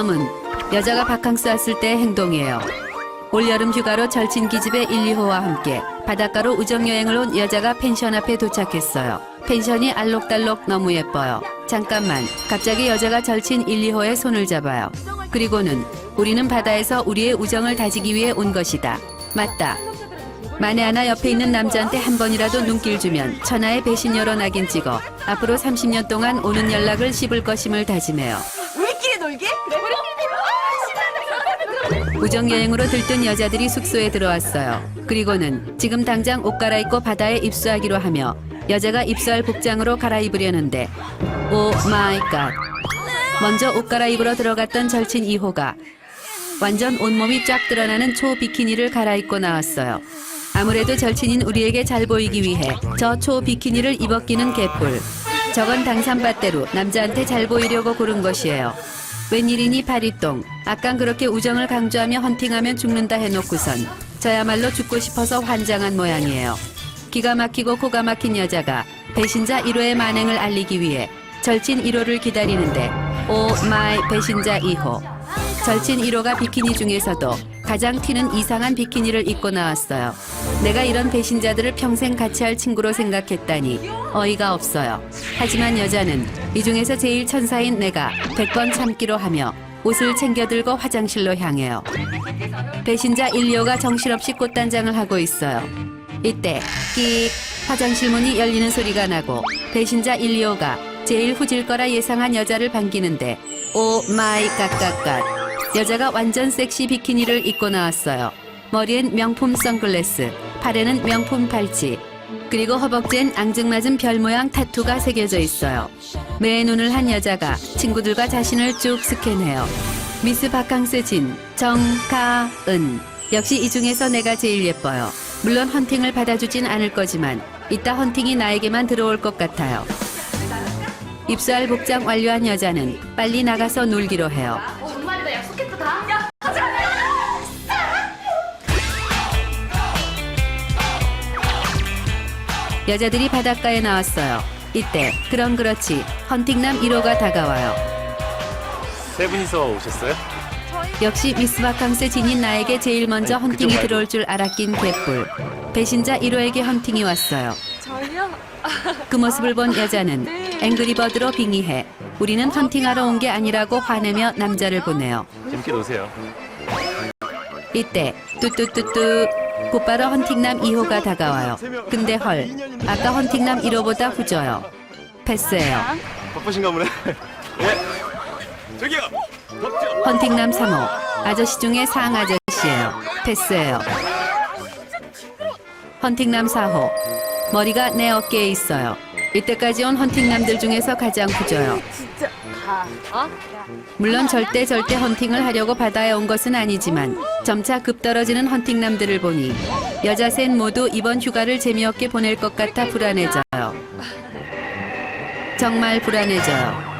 다음은 여자가 바캉스 왔을 때의 행동이에요. 올여름 휴가로 절친 기집애 1, 2호와 함께 바닷가로 우정여행을 온 여자가 펜션 앞에 도착했어요. 펜션이 알록달록 너무 예뻐요. 잠깐만, 갑자기 여자가 절친 1, 2호의 손을 잡아요. 그리고는 우리는 바다에서 우리의 우정을 다지기 위해 온 것이다. 맞다. 만에 하나 옆에 있는 남자한테 한 번이라도 눈길 주면 천하의 배신녀로 낙인 찍어 앞으로 30년 동안 오는 연락을 씹을 것임을 다짐해요. 놀기? 우정 여행으로 들뜬 여자들이 숙소에 들어왔어요. 그리고는 지금 당장 옷 갈아입고 바다에 입수하기로 하며 여자가 입수할 복장으로 갈아입으려는데 오 마이 갓. 먼저 옷 갈아입으러 들어갔던 절친 2호가 완전 온몸이 쫙 드러나는 초 비키니를 갈아입고 나왔어요. 아무래도 절친인 우리에게 잘 보이기 위해 저 초 비키니를 입었기는 개뿔. 저건 당산밭대로 남자한테 잘 보이려고 고른 것이에요. 웬일이니 파리똥. 아깐 그렇게 우정을 강조하며 헌팅하면 죽는다 해놓고선 저야말로 죽고 싶어서 환장한 모양이에요. 기가 막히고 코가 막힌 여자가 배신자 1호의 만행을 알리기 위해 절친 1호를 기다리는데 오 마이 배신자 2호. 절친 1호가 비키니 중에서도 가장 튀는 이상한 비키니를 입고 나왔어요. 내가 이런 배신자들을 평생 같이 할 친구로 생각했다니 어이가 없어요. 하지만 여자는 이 중에서 제일 천사인 내가 100번 참기로 하며 옷을 챙겨 들고 화장실로 향해요. 배신자 1, 2호가 정신없이 꽃단장을 하고 있어요. 이때 끽 화장실 문이 열리는 소리가 나고 배신자 1, 2호가 제일 후질 거라 예상한 여자를 반기는데 오 마이 깍깍깍 여자가 완전 섹시 비키니를 입고 나왔어요. 머리엔 명품 선글라스, 팔에는 명품 팔찌, 그리고 허벅지엔 앙증맞은 별 모양 타투가 새겨져 있어요. 매 눈을 한 여자가 친구들과 자신을 쭉 스캔해요. 미스 바캉스 진, 정가은. 역시 이 중에서 내가 제일 예뻐요. 물론 헌팅을 받아주진 않을 거지만 이따 헌팅이 나에게만 들어올 것 같아요. 입수할 복장 완료한 여자는 빨리 나가서 놀기로 해요. 여자들이 바닷가에 나왔어요. 이때 그럼 그렇지 헌팅남 1호가 다가와요. 세 분이서 오셨어요? 역시 미스 바캉스 진인 나에게 제일 먼저 아니, 헌팅이 그쪽 말고. 들어올 줄 알았긴 개뿔. 배신자 1호에게 헌팅이 왔어요. 저희요? 그 모습을 본 여자는 앵그리버드로 빙의해 우리는 헌팅하러 온 게 아니라고 화내며 남자를 보내요. 재밌게 노세요. 이때 뚜뚜뚜뚜 곧바로 헌팅남 2호가 다가와요. 근데 헐 아까 헌팅남 1호보다 후져요. 패스해요. 바쁘신가 보네. 예. 저기요. 덥죠? 헌팅남 3호 아저씨 중에 상 아저씨예요. 패스해요. 헌팅남 4호 머리가 내 어깨에 있어요. 이때까지 온 헌팅남들 중에서 가장 후져요. 물론 절대 절대 헌팅을 하려고 바다에 온 것은 아니지만 점차 급 떨어지는 헌팅남들을 보니 여자 셋 모두 이번 휴가를 재미없게 보낼 것 같아 불안해져요. 정말 불안해져요.